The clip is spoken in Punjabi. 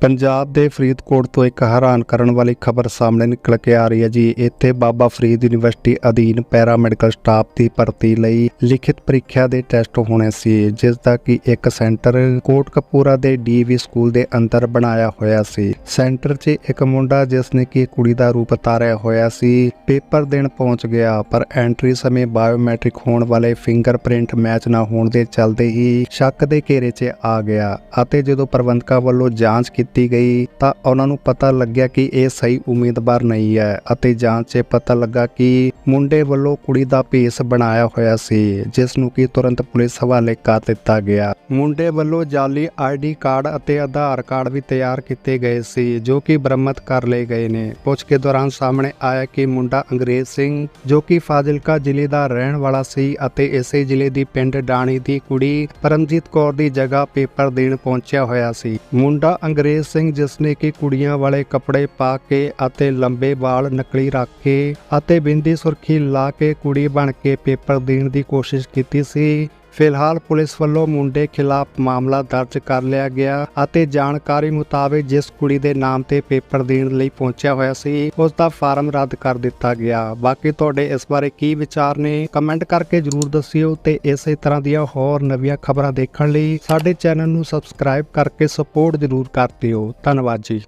ਪੰਜਾਬ ਦੇ ਫਰੀਦਕੋਟ ਤੋਂ ਇੱਕ ਹੈਰਾਨ ਕਰਨ ਵਾਲੀ ਖਬਰ ਸਾਹਮਣੇ ਨਿਕਲ ਕੇ ਆ ਰਹੀ ਹੈ ਜੀ। ਇੱਥੇ ਬਾਬਾ ਫਰੀਦ ਯੂਨੀਵਰਸਿਟੀ ਅਧੀਨ ਪੈਰਾ ਮੈਡੀਕਲ ਸਟਾਫ ਦੀ ਭਰਤੀ ਲਈ ਲਿਖਿਤ ਪ੍ਰੀਖਿਆ ਦੇ ਟੈਸਟ ਹੋਣੇ ਸੀ, ਜਿਸ ਦਾ ਕਿ ਇੱਕ ਸੈਂਟਰ ਕੋਟਕਪੂਰਾ ਦੇ ਡੀਵੀ ਸਕੂਲ ਦੇ ਅੰਦਰ ਬਣਾਇਆ ਹੋਇਆ ਸੀ। ਸੈਂਟਰ 'ਚ ਇੱਕ ਮੁੰਡਾ ਜਿਸ ਨੇ ਕਿ ਕੁੜੀ ਦਾ ਰੂਪ ਧਾਰਿਆ ਹੋਇਆ ਸੀ, ਪੇਪਰ ਦੇਣ ਪਹੁੰਚ ਗਿਆ, ਪਰ ਐਂਟਰੀ ਸਮੇਂ ਬਾਇਓਮੈਟ੍ਰਿਕ ਹੋਣ ਵਾਲੇ ਫਿੰਗਰਪ੍ਰਿੰਟ ਮੈਚ ਨਾ ਹੋਣ ਦੇ ਚਲਦੇ ਹੀ ਸ਼ੱਕ ਦੇ ਘੇਰੇ 'ਚ ਆ ਗਿਆ ਅਤੇ ਜਦੋਂ ਪ੍ਰਬੰਧਕਾਂ ਵੱਲੋਂ ਜਾਂਚ ਕੀਤੀ ਗਈ ਤਾਂ ਉਹਨਾਂ ਨੂੰ ਪਤਾ ਲੱਗਿਆ ਕਿ ਇਹ ਸਹੀ ਉਮੀਦਵਾਰ ਨਹੀਂ ਹੈ ਅਤੇ ਜਾਂਚ 'ਚ ਪਤਾ ਲੱਗਾ ਕਿ ਮੁੰਡੇ ਵੱਲੋਂ ਕੁੜੀ ਦਾ ਭੇਸ ਬਣਾਇਆ ਹੋਇਆ ਸੀ, ਜਿਸ ਨੂੰ ਕਿ ਤੁਰੰਤ ਪੁਲਿਸ ਹਵਾਲੇ ਕਰ ਦਿੱਤਾ ਗਿਆ। ਮੁੰਡੇ ਵੱਲੋਂ ਜਾਲੀ ਆਈਡੀ ਕਾਰਡ ਅਤੇ ਆਧਾਰ ਕਾਰਡ ਵੀ ਤਿਆਰ ਕੀਤੇ ਗਏ ਸੀ, ਜੋ ਕਿ ਬਰਾਮਦ ਕਰ ਲਏ ਗਏ ਨੇ। ਪੁੱਛ ਕੇ ਦੌਰਾਨ ਸਾਹਮਣੇ ਆਇਆ ਕਿ ਮੁੰਡਾ ਅੰਗਰੇਜ਼ ਸਿੰਘ, ਜੋ ਕਿ ਫਾਜ਼ਿਲਕਾ ਜ਼ਿਲ੍ਹੇ ਦਾ ਰਹਿਣ ਵਾਲਾ ਸੀ ਅਤੇ ਇਸੇ ਜ਼ਿਲ੍ਹੇ ਦੀ ਪਿੰਡ ਡਾਣੀ ਦੀ ਕੁੜੀ ਪਰਮਜੀਤ ਕੌਰ ਦੀ ਜਗ੍ਹਾ ਪੇਪਰ ਦੇਣ ਪਹੁੰਚਿਆ ਹੋਇਆ ਸੀ। ਮੁੰਡਾ ਅੰਗਰੇਜ਼ ਸਿੰਘ, ਜਿਸ ਨੇ ਕਿ ਕੁੜੀਆਂ ਵਾਲੇ ਕੱਪੜੇ ਪਾ ਕੇ ਅਤੇ ਲੰਬੇ ਵਾਲ ਨਕਲੀ ਰੱਖ ਕੇ ਅਤੇ ਬਿੰਦੀ ਸੁਰਖੀ ਲਾ ਕੇ ਕੁੜੀ ਬਣ ਕੇ ਪੇਪਰ ਦੇਣ ਦੀ ਕੋਸ਼ਿਸ਼ ਕੀਤੀ ਸੀ। ਫਿਲਹਾਲ ਪੁਲਿਸ ਵੱਲੋਂ ਮੁੰਡੇ ਖਿਲਾਫ ਮਾਮਲਾ ਦਰਜ ਕਰ ਲਿਆ ਗਿਆ ਅਤੇ ਜਾਣਕਾਰੀ ਮੁਤਾਬਕ ਜਿਸ ਕੁੜੀ ਦੇ ਨਾਮ ਤੇ ਪੇਪਰ ਦੇਣ ਲਈ ਪਹੁੰਚਿਆ ਹੋਇਆ ਸੀ, ਉਸ ਦਾ ਫਾਰਮ ਰੱਦ ਕਰ ਦਿੱਤਾ ਗਿਆ। ਬਾਕੀ ਤੁਹਾਡੇ ਇਸ ਬਾਰੇ ਕੀ ਵਿਚਾਰ ਨੇ, ਕਮੈਂਟ ਕਰਕੇ ਜਰੂਰ ਦੱਸਿਓ ਤੇ ਇਸੇ ਤਰ੍ਹਾਂ ਦੀਆਂ ਹੋਰ ਨਵੀਆਂ ਖਬਰਾਂ ਦੇਖਣ ਲਈ ਸਾਡੇ ਚੈਨਲ ਨੂੰ ਸਬਸਕ੍ਰਾਈਬ ਕਰਕੇ ਸਪੋਰਟ ਜਰੂਰ ਕਰ ਦਿਓ। ਧੰਨਵਾਦ ਜੀ।